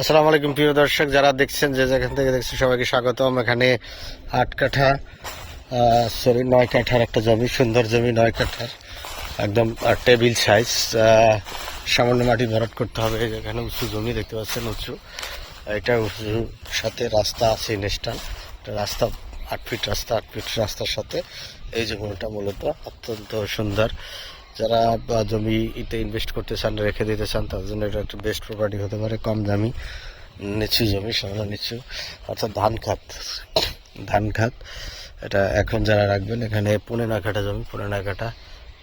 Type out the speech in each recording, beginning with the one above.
আসসালামু আলাইকুম, প্রিয় দর্শক, যারা দেখছেন যে যেখান থেকে দেখছেন, সবাইকে স্বাগতম। এখানে আট কাঠা সরি নয় কাঠার একটা জমি, সুন্দর জমি নয় কাঠার একদম টেবিল সাইজ সামান্য মাটি ভরাট করতে হবে। এখানে উঁচু জমি দেখতে পাচ্ছেন, উঁচু। এটা উঁচু, সাথে রাস্তা আছে ইনস্টাল রাস্তা, আট ফিট রাস্তা, আট ফিট রাস্তার সাথে। এই জমিটা মূলত, অত্যন্ত সুন্দর। যারা বা জমিতে ইনভেস্ট করতে চান, রেখে দিতে চান তার জন্য এটা একটা বেস্ট প্রপার্টি হতে পারে, কম দামি, নিচু জমি সামনে নিচু, অর্থাৎ ধান খাত ধান খাত। এটা এখন যারা রাখবেন, এখানে পনেরো কাঠা জমি পনেরো কাঠা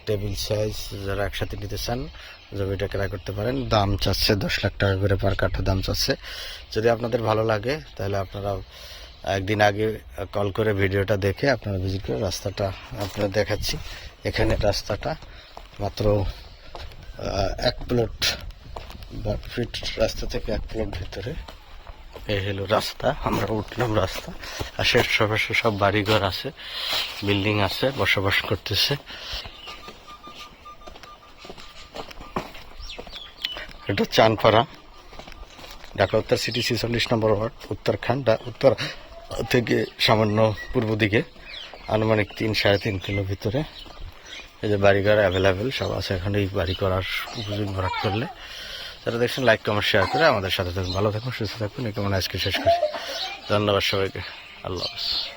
টেবিল সাইজ যারা একসাথে নিতে চান, জমিটা কেনা করতে পারেন। দাম চাচ্ছে দশ লাখ টাকা করে পার কাঠা দাম চাচ্ছে। যদি আপনাদের ভালো লাগে, তাহলে আপনারা একদিন আগে কল করে ভিডিওটা দেখে আপনারা ভিজিট করে রাস্তাটা আপনারা দেখাচ্ছি। এখানে রাস্তাটা মাত্র এক প্লট বা ফিট রাস্তা থেকে এক প্লট ভিতরে। এই হলো রাস্তা, আমরা উঠলাম রাস্তা। আর আশেপাশে সব বাড়িঘর আছে বিল্ডিং আছে, বসবাস করতেছে। এটা চানপাড়া, ঢাকা উত্তর সিটি ছিচল্লিশ নম্বর ওয়ার্ড, উত্তরখান উত্তর থেকে সামান্য পূর্ব দিকে, আনুমানিক তিন সাড়ে তিন কিলো ভিতরে। এই যে বাড়ি ঘর অ্যাভেলেবেল সব আছে এখানে এই বাড়ি করার উপযোগী ভরাট করলে তারা দেখছেন লাইক কমেন্ট শেয়ার করে আমাদের সাথে থাকুন। ভালো থাকুন, সুস্থ থাকুন। এই কেমন আজকে শেষ করি ধন্যবাদ সবাইকে। আল্লাহ হাফেজ।